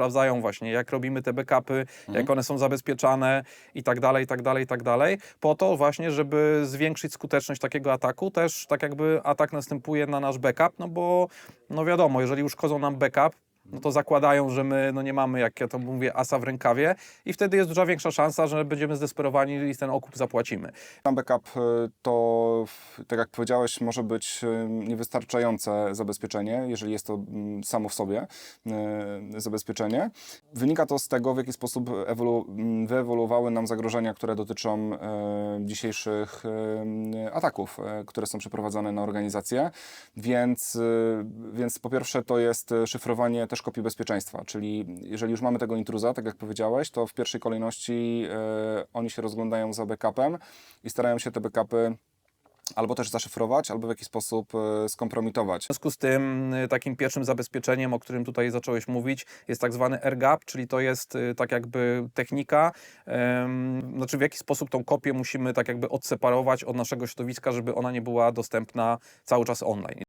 sprawdzają właśnie, jak robimy te backupy, Mhm. jak one są zabezpieczane i tak dalej, i tak dalej, i tak dalej, po to właśnie, żeby zwiększyć skuteczność takiego ataku, też tak jakby atak następuje na nasz backup, no bo no wiadomo, jeżeli uszkodzą nam backup, no to zakładają, że my no nie mamy, jak ja to mówię, asa w rękawie i wtedy jest duża większa szansa, że będziemy zdesperowani i ten okup zapłacimy. Backup y, to, tak jak powiedziałeś, może być y, niewystarczające zabezpieczenie, jeżeli jest to mm, samo w sobie y, zabezpieczenie. Wynika to z tego, w jaki sposób ewolu- mm, wyewoluowały nam zagrożenia, które dotyczą dzisiejszych ataków, które są przeprowadzane na organizację. Więc, więc po pierwsze to jest szyfrowanie też kopii bezpieczeństwa, czyli jeżeli już mamy tego intruza, tak jak powiedziałeś, to w pierwszej kolejności y, oni się rozglądają za backupem i starają się te backupy albo też zaszyfrować, albo w jakiś sposób y, skompromitować. W związku z tym y, takim pierwszym zabezpieczeniem, o którym tutaj zacząłeś mówić, jest tak zwany AirGap, czyli to jest tak jakby technika, em, znaczy w jaki sposób tą kopię musimy tak jakby odseparować od naszego środowiska, żeby ona nie była dostępna cały czas online.